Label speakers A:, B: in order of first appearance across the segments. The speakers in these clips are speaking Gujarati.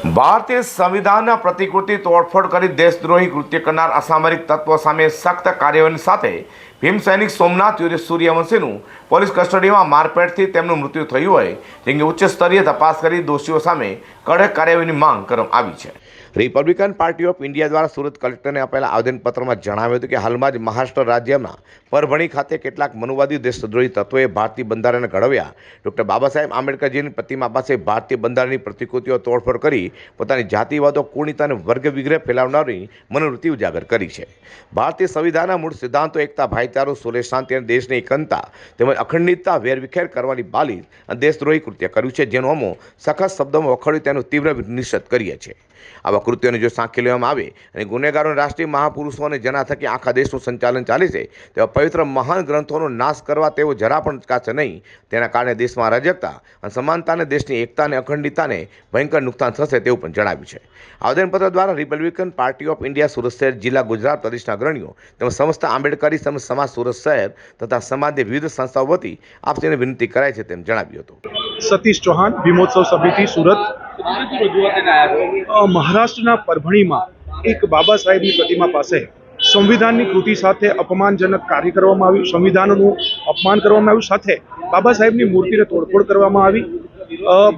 A: ભારતીય સંવિધાનના પ્રતિકૃતિ તોડફોડ કરી દેશદ્રોહી કૃત્ય કરનાર અસામરિક તત્વો સામે સખ્ત કાર્યવાહી સાથે ભીમ સૈનિક સોમનાથ સૂર્યવંશીનું પોલીસ કસ્ટડીમાં મારપેટથી તેમનું મૃત્યુ થયું હોય જેની ઉચ્ચ સ્તરીય તપાસ કરી દોષીઓ સામે કડક કાર્યવાહીની માંગ કરવામાં આવી છે. રિપબ્લિકન પાર્ટી ઓફ ઇન્ડિયા દ્વારા સુરત કલેક્ટરને આપેલા આવેદનપત્રમાં જણાવ્યું હતું કે હાલમાં જ મહારાષ્ટ્ર રાજ્યના પરભણી ખાતે કેટલાક મનુવાદી દેશદ્રોહી તત્વોએ ભારતીય બંધારણને ઘડવ્યા. ડૉક્ટર બાબા સાહેબ આંબેડકરજીની પ્રતિમા પાસે ભારતીય બંધારણની પ્રતિકૃતિઓ તોડફોડ કરી પોતાની જાતિવાદો કુણિત અને વર્ગ વિગ્રહ ફેલાવનારી મનોવૃત્તિ ઉજાગર કરી છે. ભારતીય સંવિધાનના મૂળ સિદ્ધાંતો એકતા ભાઈચારો સુલેહ શાંતિ અને દેશની એકંતા તેમજ અખંડિતતા વેરવિખેર કરવાની બાલી અને દેશદ્રોહી કૃત્ય કર્યું છે, જેનો અમો સખત શબ્દોમાં વખોડી તેનો તીવ્ર નિષેધ કરીએ છીએ. આવા કૃત્યોને જો સાંખી લેવામાં આવે અને ગુનેગારો રાષ્ટ્રીય મહાપુરુષો અને જેના થકી આખા દેશનું સંચાલન ચાલે છે, તેવા પવિત્ર મહાન ગ્રંથોનો નાશ કરવા તેઓ જરા પણ ચકાશે નહીં. તેના કારણે દેશમાં રાજકતા અને સમાનતાને દેશની એકતા અને અખંડિતતાને ભયંકર નુકસાન થશે તેવું પણ જણાવ્યું છે. આવેદનપત્ર દ્વારા Republican Party of India Surat શહેર જિલ્લા ગુજરાત પ્રદેશના અગ્રણીઓ તેમજ સમસ્ત આંબેડકરી તેમજ સમાજ સુરત શહેર તથા સમાજની વિવિધ સંસ્થાઓ વતી આપસીને વિનંતી કરાય છે તેમ જણાવ્યું હતું.
B: સતીશ ચૌહાણ, ભીમોત્સવ સમિતિ, સુરત. મહારાષ્ટ્રના પરભણીમાં એક બાબા સાહેબની પ્રતિમા પાસે સંવિધાનની કૃતિ સાથે અપમાનજનક કાર્ય કરવામાં આવ્યું, સંવિધાનનું અપમાન કરવામાં આવ્યું, સાથે બાબા સાહેબની મૂર્તિને તોડફોડ કરવામાં આવી.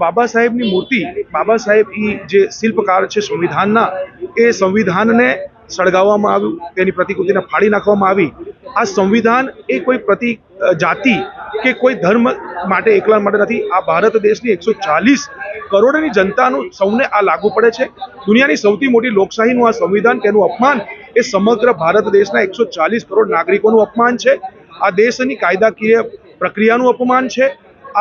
B: બાબા સાહેબની મૂર્તિ, બાબા સાહેબ જે શિલ્પકાર છે સંવિધાનના, એ સંવિધાનને સળગાવવામાં આવ્યું, તેની પ્રતિકૃતિને ફાડી નાખવામાં આવી. આ સંવિધાન એ કોઈ પ્રતિ જાતિ કે કોઈ ધર્મ માટે એકલા માટે નથી. આ ભારત દેશની એકસો ચાલીસ કરોડની જનતાનું સૌને આ લાગુ પડે છે. દુનિયાની સૌથી મોટી લોકશાહીનું આ સંવિધાન તેનું અપમાન એ સમગ્ર ભારત દેશના એકસો ચાલીસ કરોડ નાગરિકોનું અપમાન છે. આ દેશની કાયદાકીય પ્રક્રિયાનું અપમાન છે.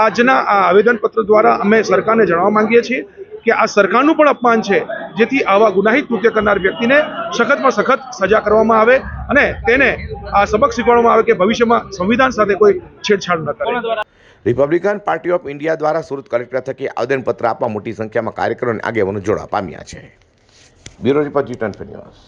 B: આજના આ આવેદનપત્ર દ્વારા અમે સરકારને જણાવવા માંગીએ છીએ કે આ સરકારનું પણ અપમાન છે જેથી આવા ગુનાહિત કૃત્ય કરનાર વ્યક્તિને સખતમાં સખત સજા કરવામાં આવે અને તેને આ સબક શીખવાડવામાં આવે કે ભવિષ્યમાં સંવિધાન સાથે કોઈ છેડછાડ ન કરે.
A: રિપબ્લિકન પાર્ટી ઓફ ઇન્ડિયા દ્વારા સુરત કલેક્ટર થકી આવેદનપત્ર આપવા મોટી સંખ્યામાં કાર્યકરો અને આગેવાનો જોડા પામ્યા છે. Bureau report G twenty News.